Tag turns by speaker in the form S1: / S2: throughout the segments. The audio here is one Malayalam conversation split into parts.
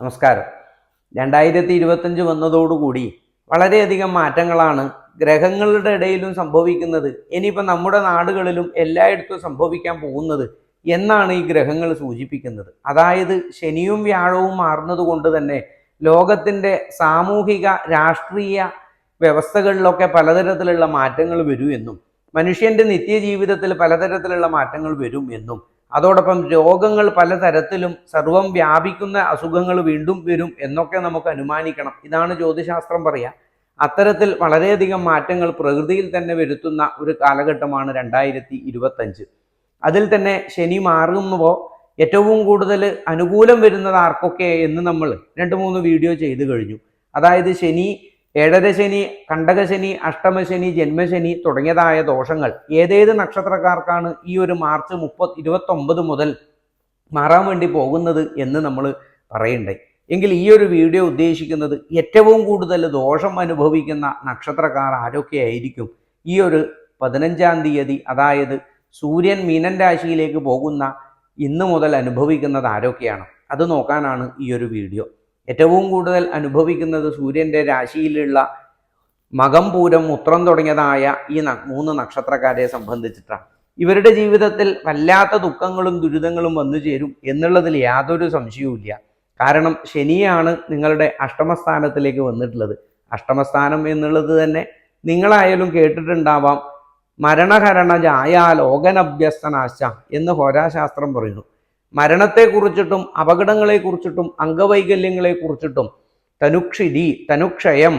S1: നമസ്കാരം. രണ്ടായിരത്തി ഇരുപത്തഞ്ച് വന്നതോടുകൂടി വളരെയധികം മാറ്റങ്ങളാണ് ഗ്രഹങ്ങളുടെ ഇടയിലും സംഭവിക്കുന്നത്. ഇനിയിപ്പോൾ നമ്മുടെ നാടുകളിലും എല്ലായിടത്തും സംഭവിക്കാൻ പോകുന്നത് എന്നാണ് ഈ ഗ്രഹങ്ങൾ സൂചിപ്പിക്കുന്നത്. അതായത് ശനിയും വ്യാഴവും മാറുന്നത് കൊണ്ട് തന്നെ ലോകത്തിന്റെ സാമൂഹിക രാഷ്ട്രീയ വ്യവസ്ഥകളിലൊക്കെ പലതരത്തിലുള്ള മാറ്റങ്ങൾ വരും എന്നും മനുഷ്യന്റെ നിത്യജീവിതത്തിൽ പലതരത്തിലുള്ള മാറ്റങ്ങൾ വരും എന്നും അതോടൊപ്പം രോഗങ്ങൾ പലതരത്തിലും സർവം വ്യാപിക്കുന്ന അസുഖങ്ങൾ വീണ്ടും വരും എന്നൊക്കെ നമുക്ക് അനുമാനിക്കണം. ഇതാണ് ജ്യോതിശാസ്ത്രം പറയുക അത്തരത്തിൽ വളരെയധികം മാറ്റങ്ങൾ പ്രകൃതിയിൽ തന്നെ വരുത്തുന്ന ഒരു കാലഘട്ടമാണ് രണ്ടായിരത്തി ഇരുപത്തഞ്ച് അതിൽ തന്നെ ശനി മാറുമ്പോൾ ഏറ്റവും കൂടുതൽ അനുകൂലം വരുന്നത് ആർക്കൊക്കെ എന്ന് നമ്മൾ രണ്ട് മൂന്ന് വീഡിയോ ചെയ്തു കഴിഞ്ഞു. അതായത് ശനി ഏഴര ശനി കണ്ടകശനി അഷ്ടമശനി ജന്മശനി തുടങ്ങിയതായ ദോഷങ്ങൾ ഏതേത് നക്ഷത്രക്കാർക്കാണ് ഈ ഒരു മാർച്ച് മുപ്പത് ഇരുപത്തൊമ്പത് മുതൽ മാറാൻ വേണ്ടി പോകുന്നത് എന്ന് നമ്മൾ പറയണ്ടേ. എങ്കിൽ ഈ ഒരു വീഡിയോ ഉദ്ദേശിക്കുന്നത് ഏറ്റവും കൂടുതൽ ദോഷം അനുഭവിക്കുന്ന നക്ഷത്രക്കാർ ആരൊക്കെയായിരിക്കും ഈ ഒരു പതിനഞ്ചാം തീയതി അതായത് സൂര്യൻ മീനൻ രാശിയിലേക്ക് പോകുന്ന ഇന്ന് മുതൽ അനുഭവിക്കുന്നത് ആരൊക്കെയാണ്? അത് നോക്കാനാണ് ഈ ഒരു വീഡിയോ. ഏറ്റവും കൂടുതൽ അനുഭവിക്കുന്നത് സൂര്യന്റെ രാശിയിലുള്ള മകം പൂരം ഉത്രം തുടങ്ങിയതായ ഈ മൂന്ന് നക്ഷത്രക്കാരെ സംബന്ധിച്ചിട്ടാണ്. ഇവരുടെ ജീവിതത്തിൽ വല്ലാത്ത ദുഃഖങ്ങളും ദുരിതങ്ങളും വന്നു ചേരും എന്നുള്ളതിൽ യാതൊരു സംശയവുമില്ല കാരണം ശനിയാണ് നിങ്ങളുടെ അഷ്ടമസ്ഥാനത്തിലേക്ക് വന്നിട്ടുള്ളത്. അഷ്ടമസ്ഥാനം എന്നുള്ളത് തന്നെ നിങ്ങളായാലും കേട്ടിട്ടുണ്ടാവാം മരണഹരണ ജായാലോകനഭ്യസ്തനാശ എന്ന് ഹോരാശാസ്ത്രം പറയുന്നു. മരണത്തെക്കുറിച്ചിട്ടും അപകടങ്ങളെക്കുറിച്ചിട്ടും അംഗവൈകല്യങ്ങളെക്കുറിച്ചിട്ടും തനുക്ഷിതി തനുക്ഷയം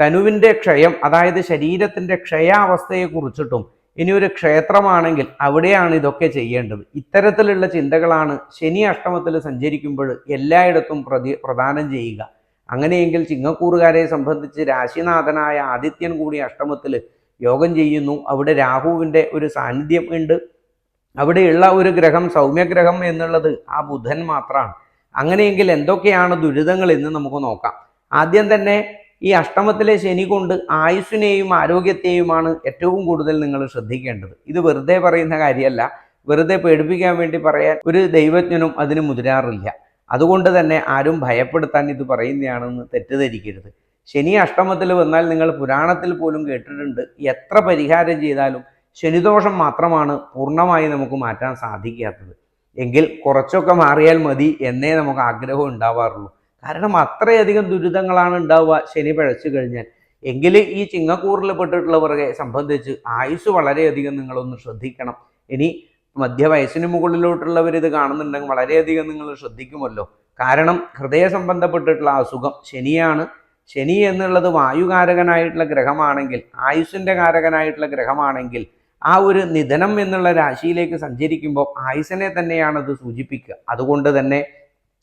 S1: തനുവിന്റെ ക്ഷയം അതായത് ശരീരത്തിന്റെ ക്ഷയാവസ്ഥയെക്കുറിച്ചിട്ടും ഇനി ഒരു ക്ഷേത്രമാണെങ്കിൽ അവിടെയാണ് ഇതൊക്കെ ചെയ്യേണ്ടത്. ഇത്തരത്തിലുള്ള ചിന്തകളാണ് ശനി അഷ്ടമത്തിൽ സഞ്ചരിക്കുമ്പോൾ എല്ലായിടത്തും പ്രതി പ്രദാനം ചെയ്യുക. അങ്ങനെയെങ്കിൽ ചിങ്ങക്കൂറുകാരെ സംബന്ധിച്ച് രാശിനാഥനായ ആദിത്യൻ കൂടി അഷ്ടമത്തിൽ യോഗം ചെയ്യുന്നു. അവിടെ രാഹുവിന്റെ ഒരു സാന്നിധ്യം ഉണ്ട്. അവിടെയുള്ള ഒരു ഗ്രഹം സൗമ്യഗ്രഹം എന്നുള്ളത് ആ ബുധൻ മാത്രമാണ്. അങ്ങനെയെങ്കിൽ എന്തൊക്കെയാണ് ദുരിതങ്ങൾ എന്ന് നമുക്ക് നോക്കാം. ആദ്യം തന്നെ ഈ അഷ്ടമത്തിലെ ശനി കൊണ്ട് ആയുസ്സിനെയും ആരോഗ്യത്തെയുമാണ് ഏറ്റവും കൂടുതൽ നിങ്ങൾ ശ്രദ്ധിക്കേണ്ടത്. ഇത് വെറുതെ പറയുന്ന കാര്യമല്ല. വെറുതെ പേടിപ്പിക്കാൻ വേണ്ടി പറയാൻ ഒരു ദൈവജ്ഞനും അതിന് മുതിരാറില്ല. അതുകൊണ്ട് തന്നെ ആരും ഭയപ്പെടുത്താൻ ഇത് പറയുന്നതാണെന്ന് തെറ്റിദ്ധരിക്കരുത്. ശനി അഷ്ടമത്തിൽ വന്നാൽ നിങ്ങൾ പുരാണത്തിൽ പോലും കേട്ടിട്ടുണ്ട്. എത്ര പരിഹാരം ചെയ്താലും ശനിദോഷം മാത്രമാണ് പൂർണമായി നമുക്ക് മാറ്റാൻ സാധിക്കാത്തത്. എങ്കിൽ കുറച്ചൊക്കെ മാറിയാൽ മതി എന്നേ നമുക്ക് ആഗ്രഹം ഉണ്ടാവാറുള്ളൂ. കാരണം അത്രയധികം ദുരിതങ്ങളാണ് ഉണ്ടാവുക ശനി പിഴച്ചു കഴിഞ്ഞാൽ. എങ്കിൽ ഈ ചിങ്ങക്കൂറിൽ പെട്ടിട്ടുള്ളവരെ സംബന്ധിച്ച് ആയുസ് വളരെയധികം നിങ്ങളൊന്ന് ശ്രദ്ധിക്കണം. ഇനി മധ്യവയസ്സിന് മുകളിലോട്ടുള്ളവർ ഇത് കാണുന്നുണ്ടെങ്കിൽ വളരെയധികം നിങ്ങൾ ശ്രദ്ധിക്കുമല്ലോ. കാരണം ഹൃദയ സംബന്ധപ്പെട്ടിട്ടുള്ള അസുഖം ശനിയാണ്. ശനി എന്നുള്ളത് വായുകാരകനായിട്ടുള്ള ഗ്രഹമാണെങ്കിൽ ആയുസിന്റെ കാരകനായിട്ടുള്ള ഗ്രഹമാണെങ്കിൽ ആ ഒരു നിധനം എന്നുള്ള രാശിയിലേക്ക് സഞ്ചരിക്കുമ്പോൾ ആയുസനെ തന്നെയാണ് അത് സൂചിപ്പിക്കുക. അതുകൊണ്ട് തന്നെ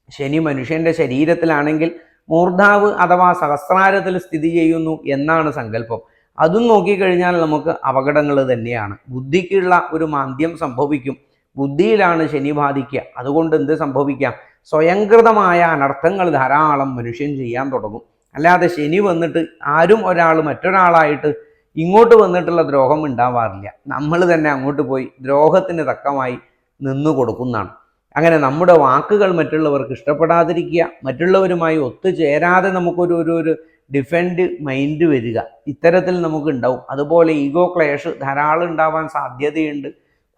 S1: ശനി മനുഷ്യന്റെ ശരീരത്തിലാണെങ്കിൽ മൂർധാവ് അഥവാ സഹസ്രാരത്തിൽ സ്ഥിതി ചെയ്യുന്നു എന്നാണ് സങ്കല്പം. അതും നോക്കിക്കഴിഞ്ഞാൽ നമുക്ക് അപകടങ്ങൾ തന്നെയാണ്. ബുദ്ധിക്കുള്ള ഒരു മാന്ദ്യം സംഭവിക്കും. ബുദ്ധിയിലാണ് ശനി ബാധിക്കുക. അതുകൊണ്ട് എന്ത് സംഭവിക്കാം? സ്വയംകൃതമായ അനർത്ഥങ്ങൾ ധാരാളം മനുഷ്യൻ ചെയ്യാൻ തുടങ്ങും. അല്ലാതെ ശനി വന്നിട്ട് ആരും ഒരാൾ മറ്റൊരാളായിട്ട് ഇങ്ങോട്ട് വന്നിട്ടുള്ള ദ്രോഹം ഉണ്ടാവാറില്ല. നമ്മൾ തന്നെ അങ്ങോട്ട് പോയി ദ്രോഹത്തിന് തക്കമായി നിന്നു കൊടുക്കുന്നതാണ്. അങ്ങനെ നമ്മുടെ വാക്കുകൾ മറ്റുള്ളവർക്ക് ഇഷ്ടപ്പെടാതിരിക്കുക മറ്റുള്ളവരുമായി ഒത്തുചേരാതെ നമുക്കൊരു ഒരു ഒരു ഡിഫൻഡ് മൈൻഡ് വരിക ഇത്തരത്തിൽ നമുക്ക് ഉണ്ടാവും അതുപോലെ ഈഗോ ക്ലേഷ് ധാരാളം ഉണ്ടാവാൻ സാധ്യതയുണ്ട്.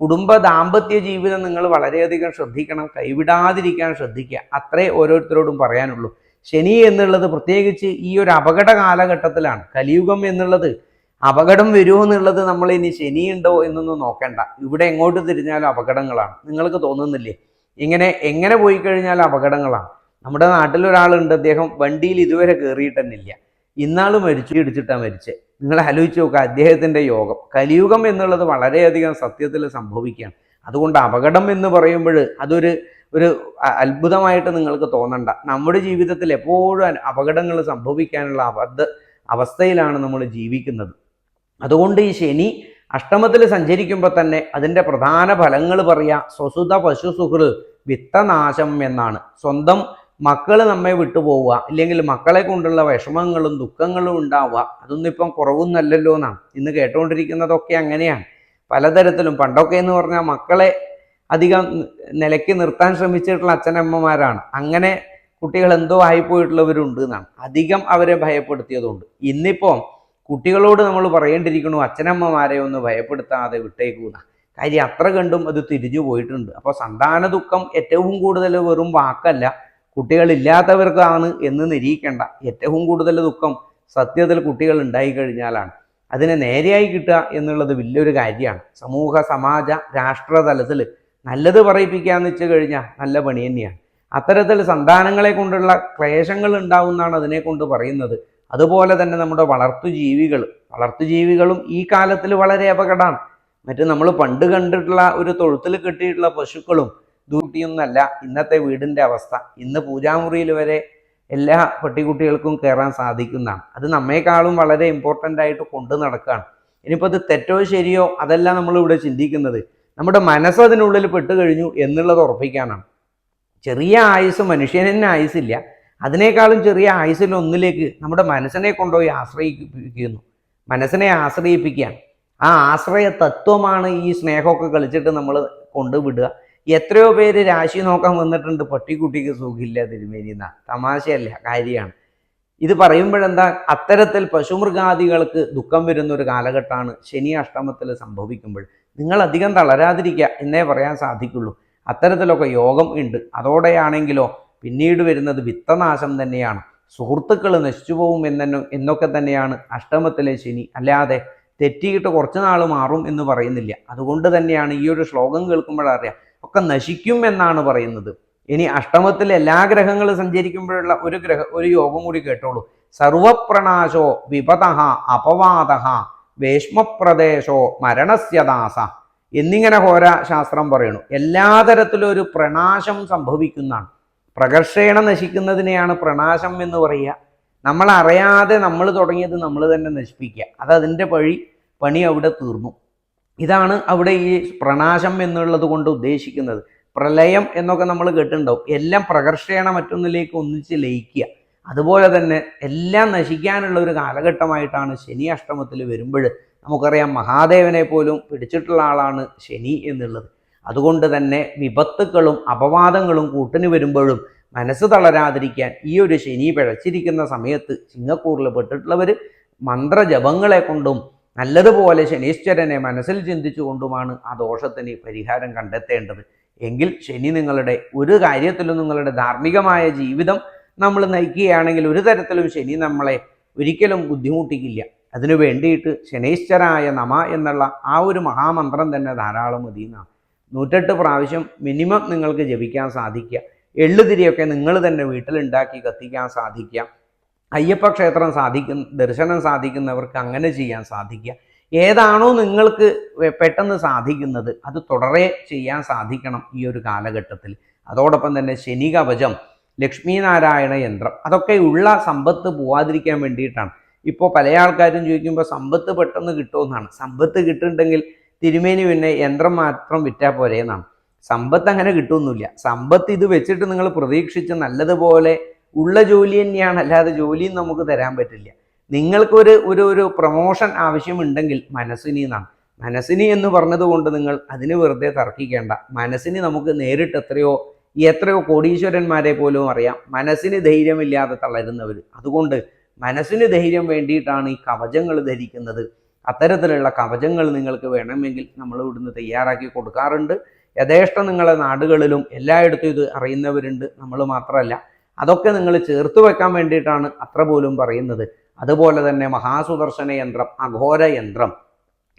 S1: കുടുംബ ദാമ്പത്യ ജീവിതം നിങ്ങൾ വളരെയധികം ശ്രദ്ധിക്കണം കൈവിടാതിരിക്കാൻ ശ്രദ്ധിക്കുക. അത്രേ ഓരോരുത്തരോടും പറയാനുള്ളൂ. ശനി എന്നുള്ളത് പ്രത്യേകിച്ച് ഈ ഒരു അപകട കാലഘട്ടത്തിലാണ്. കലിയുഗം എന്നുള്ളത് അപകടം വരുമോ എന്നുള്ളത് നമ്മൾ ഇനി ശനിയുണ്ടോ എന്നൊന്നും നോക്കണ്ട. ഇവിടെ എങ്ങോട്ട് തിരിഞ്ഞാലും അപകടങ്ങളാണ്. നിങ്ങൾക്ക് തോന്നുന്നില്ലേ? ഇങ്ങനെ എങ്ങനെ പോയി കഴിഞ്ഞാൽ അപകടങ്ങളാണ്. നമ്മുടെ നാട്ടിൽ ഒരാളുണ്ട് അദ്ദേഹം വണ്ടിയിൽ ഇതുവരെ കയറിയിട്ടെന്നില്ല ഇന്നാൾ മരിച്ചു ഇടിച്ചിട്ടാണ് മരിച്ചത് നിങ്ങൾ ആലോചിച്ച് നോക്കുക അദ്ദേഹത്തിന്റെ യോഗം. കലിയുഗം എന്നുള്ളത് വളരെയധികം സത്യത്തിൽ സംഭവിക്കുകയാണ്. അതുകൊണ്ട് അപകടം എന്ന് പറയുമ്പോൾ അതൊരു ഒരു അത്ഭുതമായിട്ട് നിങ്ങൾക്ക് തോന്നണ്ട. നമ്മുടെ ജീവിതത്തിൽ എപ്പോഴും അപകടങ്ങൾ സംഭവിക്കാനുള്ള അബദ്ധ അവസ്ഥയിലാണ് നമ്മൾ ജീവിക്കുന്നത്. അതുകൊണ്ട് ഈ ശനി അഷ്ടമത്തിൽ സഞ്ചരിക്കുമ്പോൾ തന്നെ അതിന്റെ പ്രധാന ഫലങ്ങൾ പറയാ സ്വസുത പശു സുഹൃ വിത്തനാശം എന്നാണ്. സ്വന്തം മക്കൾ നമ്മെ വിട്ടുപോവുക ഇല്ലെങ്കിൽ മക്കളെ കൊണ്ടുള്ള വിഷമങ്ങളും ദുഃഖങ്ങളും ഉണ്ടാവുക അതൊന്നും ഇപ്പം കുറവൊന്നല്ലല്ലോ എന്നാണ്. ഇന്ന് കേട്ടുകൊണ്ടിരിക്കുന്നതൊക്കെ അങ്ങനെയാണ്. പലതരത്തിലും പണ്ടൊക്കെ എന്ന് പറഞ്ഞാൽ മക്കളെ അധികം നിലയ്ക്ക് നിർത്താൻ ശ്രമിച്ചിട്ടുള്ള അച്ഛനമ്മമാരാണ്. അങ്ങനെ കുട്ടികൾ എന്തോ ആയിപ്പോയിട്ടുള്ളവരുണ്ട് എന്നാണ്. അധികം അവരെ ഭയപ്പെടുത്തിയതുകൊണ്ട്. ഇന്നിപ്പോൾ കുട്ടികളോട് നമ്മൾ പറയേണ്ടിയിരിക്കണു അച്ഛനമ്മമാരെ ഒന്ന് ഭയപ്പെടുത്താതെ വിട്ടേക്കൂന്ന. കാര്യം അത്ര കണ്ടും അത് തിരിഞ്ഞു പോയിട്ടുണ്ട്. അപ്പോൾ സന്താന ദുഃഖം ഏറ്റവും കൂടുതൽ വെറും വാക്കല്ല. കുട്ടികളില്ലാത്തവർക്കാണ് എന്ന് നിരീക്കേണ്ട. ഏറ്റവും കൂടുതൽ ദുഃഖം സത്യത്തിൽ കുട്ടികൾ ഉണ്ടായി കഴിഞ്ഞാലാണ്. അതിനെ നേരെയായി കിട്ടുക എന്നുള്ളത് വലിയൊരു കാര്യമാണ്. സമൂഹ സമാജ രാഷ്ട്ര തലത്തിൽ നല്ലത് പറയിപ്പിക്കാന്ന് വെച്ച് കഴിഞ്ഞാൽ നല്ല പണി തന്നെയാണ്. അത്തരത്തിൽ സന്താനങ്ങളെ കൊണ്ടുള്ള ക്ലേശങ്ങൾ ഉണ്ടാവുന്നതാണ് അതിനെ കൊണ്ട് പറയുന്നത്. അതുപോലെ തന്നെ നമ്മുടെ വളർത്തു ജീവികൾ വളർത്തു ജീവികളും ഈ കാലത്തിൽ വളരെ അപകടമാണ്. മറ്റ് നമ്മൾ പണ്ട് കണ്ടിട്ടുള്ള ഒരു തൊഴുത്തിൽ കെട്ടിയിട്ടുള്ള പശുക്കളും ദൂട്ടിയൊന്നല്ല ഇന്നത്തെ വീടിന്റെ അവസ്ഥ. ഇന്ന് പൂജാമുറിയിൽ വരെ എല്ലാ പട്ടിക്കുട്ടികൾക്കും കയറാൻ സാധിക്കുന്നതാണ്. അത് നമ്മേക്കാളും വളരെ ഇമ്പോർട്ടന്റ് ആയിട്ട് കൊണ്ടു നടക്കുകയാണ്. ഇനിയിപ്പോൾ അത് തെറ്റോ ശരിയോ അതല്ല നമ്മൾ ഇവിടെ ചിന്തിക്കുന്നത്. നമ്മുടെ മനസ്സ് അതിനുള്ളിൽ പെട്ട് കഴിഞ്ഞു എന്നുള്ളത് ഉറപ്പിക്കാനാണ്. ചെറിയ ആയുസ് മനുഷ്യന് തന്നെ ആയുസില്ല അതിനേക്കാളും ചെറിയ ആയുസിൽ ഒന്നിലേക്ക് നമ്മുടെ മനസ്സിനെ കൊണ്ടുപോയി ആശ്രയിപ്പിക്കുന്നു. മനസ്സിനെ ആശ്രയിപ്പിക്കുക ആ ആശ്രയ തത്വമാണ് ഈ സ്നേഹമൊക്കെ കളിച്ചിട്ട് നമ്മൾ കൊണ്ടുവിടുക. എത്രയോ പേര് രാശി നോക്കാൻ വന്നിട്ടുണ്ട്. പട്ടിക്കുട്ടിക്ക് സുഖമില്ല തിരുമേനിന്ന തമാശയല്ല കാര്യമാണ്. ഇത് പറയുമ്പോഴെന്താ? അത്തരത്തിൽ പശുമൃഗാദികൾക്ക് ദുഃഖം വരുന്ന ഒരു കാലഘട്ടമാണ് ശനി അഷ്ടമത്തിൽ സംഭവിക്കുമ്പോൾ. നിങ്ങൾ അധികം തളരാതിരിക്കുക എന്നേ പറയാൻ സാധിക്കുള്ളൂ. അത്തരത്തിലൊക്കെ യോഗം ഉണ്ട്. അതോടെയാണെങ്കിലോ പിന്നീട് വരുന്നത് വിത്തനാശം തന്നെയാണ്. സുഹൃത്തുക്കൾ നശിച്ചു പോകും എന്നെ എന്നൊക്കെ തന്നെയാണ് അഷ്ടമത്തിലെ ശനി. അല്ലാതെ തെറ്റിയിട്ട് കുറച്ച് നാൾ മാറും എന്ന് പറയുന്നില്ല. അതുകൊണ്ട് തന്നെയാണ് ഈ ഒരു ശ്ലോകം കേൾക്കുമ്പോഴറിയാം ഒക്കെ നശിക്കും എന്നാണ് പറയുന്നത്. ഇനി അഷ്ടമത്തിൽ എല്ലാ ഗ്രഹങ്ങളും സഞ്ചരിക്കുമ്പോഴുള്ള ഒരു ഗ്രഹ ഒരു യോഗം കൂടി കേട്ടോളൂ. സർവപ്രണാശോ വിപത അപവാദ വേഷ്മപ്രദേശോ മരണസ്യദാസ എന്നിങ്ങനെ ഹോര ശാസ്ത്രം പറയണു എല്ലാ തരത്തിലും ഒരു പ്രണാശം സംഭവിക്കുന്നതാണ്. പ്രകർഷേണ നശിക്കുന്നതിനെയാണ് പ്രണാശം എന്ന് പറയുക. നമ്മൾ അറിയാതെ നമ്മൾ തുടങ്ങിയത് നമ്മൾ തന്നെ നശിപ്പിക്കുക. അത് അതിന്റെ വഴി പണി അവിടെ തീർന്നു. ഇതാണ് അവിടെ ഈ പ്രണാശം എന്നുള്ളത് കൊണ്ട് ഉദ്ദേശിക്കുന്നത്. പ്രളയം എന്നൊക്കെ നമ്മൾ കേട്ടിട്ടുണ്ടാവും. എല്ലാം പ്രകർഷേണ മറ്റൊന്നിലേക്ക് ഒന്നിച്ച് ലയിക്കുക. അതുപോലെ തന്നെ എല്ലാം നശിക്കാനുള്ള ഒരു കാലഘട്ടമായിട്ടാണ് ശനി അഷ്ടമത്തിൽ വരുമ്പോൾ നമുക്കറിയാം മഹാദേവനെ പോലും പിടിച്ചിട്ടുള്ള ആളാണ് ശനി എന്നുള്ളത്. അതുകൊണ്ട് തന്നെ വിപത്തുക്കളും അപവാദങ്ങളും കൂട്ടിന് വരുമ്പോഴും മനസ്സ് തളരാതിരിക്കാൻ ഈ ഒരു ശനി പിഴച്ചിരിക്കുന്ന സമയത്ത് ചിങ്ങക്കൂറിൽ പെട്ടിട്ടുള്ളവർ മന്ത്രജപങ്ങളെ കൊണ്ടും നല്ലതുപോലെ ശനീശ്വരനെ മനസ്സിൽ ചിന്തിച്ചുകൊണ്ടുമാണ് ആ ദോഷത്തിന് പരിഹാരം കണ്ടെത്തേണ്ടത്. എങ്കിൽ ശനി നിങ്ങളുടെ ഒരു കാര്യത്തിലും നിങ്ങളുടെ ധാർമ്മികമായ ജീവിതം നമ്മൾ നയിക്കുകയാണെങ്കിൽ ഒരു തരത്തിലും ശനി നമ്മളെ ഒരിക്കലും ബുദ്ധിമുട്ടിക്കില്ല. അതിനു വേണ്ടിയിട്ട് ശനീശ്വരായ നമ എന്നുള്ള ആ ഒരു മഹാമന്ത്രം തന്നെ ധാരാളം മതി എന്നാണ് നൂറ്റെട്ട് പ്രാവശ്യം മിനിമം നിങ്ങൾക്ക് ജപിക്കാൻ സാധിക്കുക. എള്ളുതിരിയൊക്കെ നിങ്ങൾ തന്നെ വീട്ടിലുണ്ടാക്കി കത്തിക്കാൻ സാധിക്കുക. അയ്യപ്പ ക്ഷേത്രം സാധിക്കുന്ന ദർശനം സാധിക്കുന്നവർക്ക് അങ്ങനെ ചെയ്യാൻ സാധിക്കുക. ഏതാണോ നിങ്ങൾക്ക് പെട്ടെന്ന് സാധിക്കുന്നത് അത് തുടരെ ചെയ്യാൻ സാധിക്കണം ഈ ഒരു കാലഘട്ടത്തിൽ. അതോടൊപ്പം തന്നെ ശനി കവചം ലക്ഷ്മീനാരായണ യന്ത്രം അതൊക്കെ ഉള്ള സമ്പത്ത് പോവാതിരിക്കാൻ വേണ്ടിയിട്ടാണ്. ഇപ്പോൾ പല ആൾക്കാരും ചോദിക്കുമ്പോൾ സമ്പത്ത് പെട്ടെന്ന് കിട്ടുമെന്നാണ്. സമ്പത്ത് കിട്ടുന്നുണ്ടെങ്കിൽ തിരുമേനി പിന്നെ യന്ത്രം മാത്രം വിറ്റാൽ പോരേ എന്നാണ്. സമ്പത്ത് അങ്ങനെ കിട്ടുമൊന്നുമില്ല സമ്പത്ത് ഇത് വെച്ചിട്ട് നിങ്ങൾ പ്രതീക്ഷിച്ച് നല്ലതുപോലെ ഉള്ള ജോലി തന്നെയാണ്. അല്ലാതെ ജോലിയും നമുക്ക് തരാൻ പറ്റില്ല. നിങ്ങൾക്കൊരു ഒരു ഒരു പ്രൊമോഷൻ ആവശ്യമുണ്ടെങ്കിൽ മനസ്സിനി എന്നാണ്. മനസ്സിനി എന്ന് പറഞ്ഞതുകൊണ്ട് നിങ്ങൾ അതിന് വെറുതെ തർക്കിക്കേണ്ട. മനസ്സിന് നമുക്ക് നേരിട്ട് എത്രയോ എത്രയോ കോടീശ്വരന്മാരെ പോലും അറിയാം. മനസ്സിന് ധൈര്യമില്ലാതെ തളരുന്നവർ അതുകൊണ്ട് മനസ്സിന് ധൈര്യം വേണ്ടിയിട്ടാണ് ഈ കവചങ്ങൾ ധരിക്കുന്നത്. അത്തരത്തിലുള്ള കവചങ്ങൾ നിങ്ങൾക്ക് വേണമെങ്കിൽ നമ്മൾ ഇവിടുന്ന് തയ്യാറാക്കി കൊടുക്കാറുണ്ട്. യഥേഷ്ടം നിങ്ങളുടെ നാടുകളിലും എല്ലായിടത്തും ഇത് അറിയുന്നവരുണ്ട്. നമ്മൾ മാത്രമല്ല അതൊക്കെ നിങ്ങൾ ചേർത്ത് വെക്കാൻ വേണ്ടിയിട്ടാണ് അത്ര പോലും പറയുന്നത്. അതുപോലെ തന്നെ മഹാസുദർശന യന്ത്രം അഘോര യന്ത്രം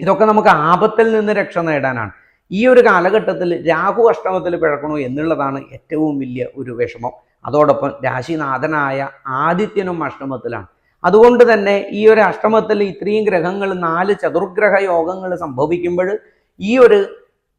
S1: ഇതൊക്കെ നമുക്ക് ആപത്തിൽ നിന്ന് രക്ഷ നേടാനാണ്. ഈ ഒരു കാലഘട്ടത്തിൽ രാഹു അഷ്ടമത്തിൽ പിഴക്കണോ എന്നുള്ളതാണ് ഏറ്റവും വലിയ ഒരു വിഷമം. അതോടൊപ്പം രാശിനാഥനായ ആദിത്യനും അഷ്ടമത്തിലാണ്. അതുകൊണ്ട് തന്നെ ഈ ഒരു അഷ്ടമത്തിൽ ഇത്രയും ഗ്രഹങ്ങൾ നാല് ചതുർഗ്രഹ യോഗങ്ങൾ സംഭവിക്കുമ്പോൾ ഈ ഒരു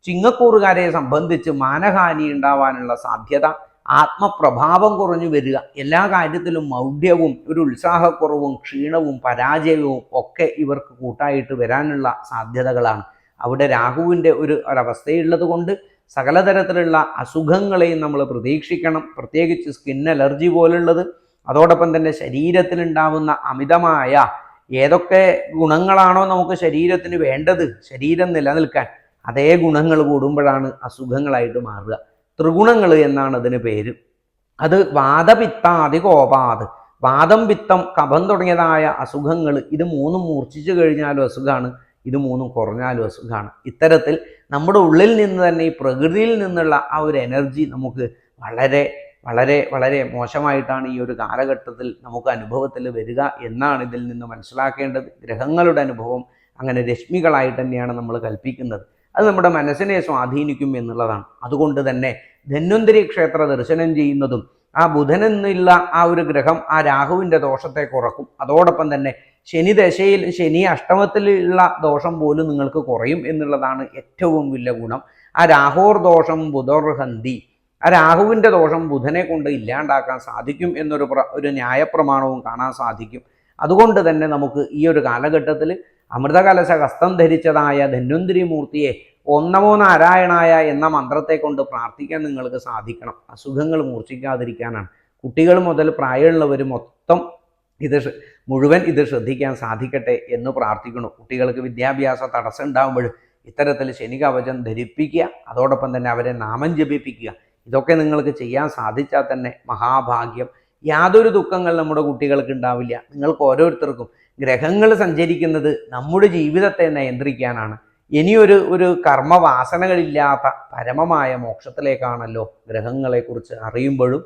S1: ചിങ്ങക്കൂറുകാരെ സംബന്ധിച്ച് മാനഹാനി ഉണ്ടാവാനുള്ള സാധ്യത ആത്മപ്രഭാവം കുറഞ്ഞു വരിക എല്ലാ കാര്യത്തിലും മൗഢ്യവും ഒരു ഉത്സാഹക്കുറവും ക്ഷീണവും പരാജയവും ഒക്കെ ഇവർക്ക് കൂട്ടായിട്ട് വരാനുള്ള സാധ്യതകളാണ്. അവിടെ രാഹുവിന്റെ ഒരു ഒരവസ്ഥയുള്ളത് കൊണ്ട് സകലതരത്തിലുള്ള അസുഖങ്ങളെയും നമ്മൾ പ്രതീക്ഷിക്കണം. പ്രത്യേകിച്ച് സ്കിൻ അലർജി പോലുള്ളത്. അതോടൊപ്പം തന്നെ ശരീരത്തിലുണ്ടാവുന്ന അമിതമായ ഏതൊക്കെ ഗുണങ്ങളാണോ നമുക്ക് ശരീരത്തിന് വേണ്ടത് ശരീരം നിലനിൽക്കാൻ അതേ ഗുണങ്ങൾ കൂടുമ്പോഴാണ് അസുഖങ്ങളായിട്ട് മാറുക. ത്രിഗുണങ്ങൾ എന്നാണ് അതിന് പേര്. അത് വാദപിത്താതി കോപാത് വാദം പിത്തം കഫം തുടങ്ങിയതായ അസുഖങ്ങൾ ഇത് മൂന്നും മൂർച്ഛിച്ചു കഴിഞ്ഞാലും അസുഖമാണ് ഇത് മൂന്നും കുറഞ്ഞാലും അസുഖമാണ്. ഇത്തരത്തിൽ നമ്മുടെ ഉള്ളിൽ നിന്ന് തന്നെ ഈ പ്രകൃതിയിൽ നിന്നുള്ള ആ ഒരു എനർജി നമുക്ക് വളരെ വളരെ വളരെ മോശമായിട്ടാണ് ഈ ഒരു കാലഘട്ടത്തിൽ നമുക്ക് അനുഭവത്തിൽ വരിക എന്നാണ് ഇതിൽ നിന്ന് മനസ്സിലാക്കേണ്ടത്. ഗ്രഹങ്ങളുടെ അനുഭവം അങ്ങനെ രശ്മികളായിട്ട് തന്നെയാണ് നമ്മൾ കൽപ്പിക്കുന്നത്. അത് നമ്മുടെ മനസ്സിനെ സ്വാധീനിക്കും എന്നുള്ളതാണ്. അതുകൊണ്ട് തന്നെ ധന്വന്തരി ക്ഷേത്ര ദർശനം ചെയ്യുന്നതും ആ ബുധൻ എന്നുള്ള ആ ഒരു ഗ്രഹം ആ രാഹുവിന്റെ ദോഷത്തെ കുറക്കും. അതോടൊപ്പം തന്നെ ശനി ദശയിൽ ശനി അഷ്ടമത്തിലുള്ള ദോഷം പോലും നിങ്ങൾക്ക് കുറയും എന്നുള്ളതാണ് ഏറ്റവും വലിയ ഗുണം. ആ രാഹോർ ദോഷം ബുധോർഹന്തി ആ രാഹുവിന്റെ ദോഷം ബുധനെ കൊണ്ട് ഇല്ലാണ്ടാക്കാൻ സാധിക്കും എന്നൊരു പ്ര ഒരു ന്യായപ്രമാണവും കാണാൻ സാധിക്കും. അതുകൊണ്ട് തന്നെ നമുക്ക് ഈ ഒരു കാലഘട്ടത്തിൽ അമൃതകലശ ഹസ്തം ധരിച്ചതായ ധന്വന്തിരി മൂർത്തിയെ ഒന്നമോ നാരായണായ എന്ന മന്ത്രത്തെ കൊണ്ട് പ്രാർത്ഥിക്കാൻ നിങ്ങൾക്ക് സാധിക്കണം. അസുഖങ്ങൾ മൂർച്ഛിക്കാതിരിക്കാനാണ്. കുട്ടികൾ മുതൽ പ്രായമുള്ളവർ മൊത്തം ഇത് മുഴുവൻ ഇത് ശ്രദ്ധിക്കാൻ സാധിക്കട്ടെ എന്ന് പ്രാർത്ഥിക്കുന്നു. കുട്ടികൾക്ക് വിദ്യാഭ്യാസ തടസ്സം ഉണ്ടാകുമ്പോൾ ഇത്തരത്തിൽ ശനി കവചം ധരിപ്പിക്കുക അതോടൊപ്പം തന്നെ അവരെ നാമം ജപിപ്പിക്കുക ഇതൊക്കെ നിങ്ങൾക്ക് ചെയ്യാൻ സാധിച്ചാൽ തന്നെ മഹാഭാഗ്യം. യാതൊരു ദുഃഖങ്ങൾ നമ്മുടെ കുട്ടികൾക്ക് ഉണ്ടാവില്ല. നിങ്ങൾക്ക് ഓരോരുത്തർക്കും ഗ്രഹങ്ങൾ സഞ്ചരിക്കുന്നത് നമ്മുടെ ജീവിതത്തെ നിയന്ത്രിക്കാനാണ്. ഇനിയൊരു ഒരു കർമ്മവാസനകളില്ലാത്ത പരമമായ മോക്ഷത്തിലേക്കാണല്ലോ ഗ്രഹങ്ങളെക്കുറിച്ച് അറിയുമ്പോഴും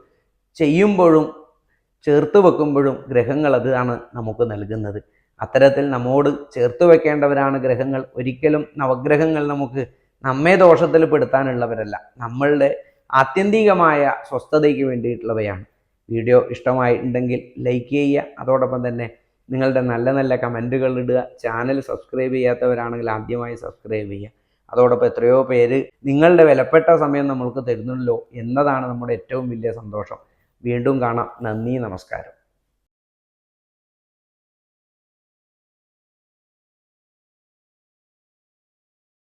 S1: ചെയ്യുമ്പോഴും ചേർത്ത് വെക്കുമ്പോഴും ഗ്രഹങ്ങൾ അതാണ് നമുക്ക് നൽകുന്നത്. അത്തരത്തിൽ നമ്മോട് ചേർത്ത് വെക്കേണ്ടവരാണ് ഗ്രഹങ്ങൾ. ഒരിക്കലും നവഗ്രഹങ്ങൾ നമുക്ക് നമ്മെ ദോഷത്തിൽ പെടുത്താനുള്ളവരല്ല നമ്മളുടെ ആത്യന്തികമായ സ്വസ്ഥതയ്ക്ക് വേണ്ടിയിട്ടുള്ളവയാണ്. വീഡിയോ ഇഷ്ടമായിട്ടുണ്ടെങ്കിൽ ലൈക്ക് ചെയ്യുക. അതോടൊപ്പം തന്നെ നിങ്ങളുടെ നല്ല നല്ല കമന്റുകൾ ഇടുക. ചാനൽ സബ്സ്ക്രൈബ് ചെയ്യാത്തവരാണെങ്കിൽ ആദ്യമായി സബ്സ്ക്രൈബ് ചെയ്യുക. അതോടൊപ്പം എത്രയോ പേര് നിങ്ങളുടെ വിലപ്പെട്ട സമയം നമ്മൾക്ക് തരുന്നുള്ളൂ എന്നതാണ് നമ്മുടെ ഏറ്റവും വലിയ സന്തോഷം. വീണ്ടും കാണാം. നന്ദി നമസ്കാരം.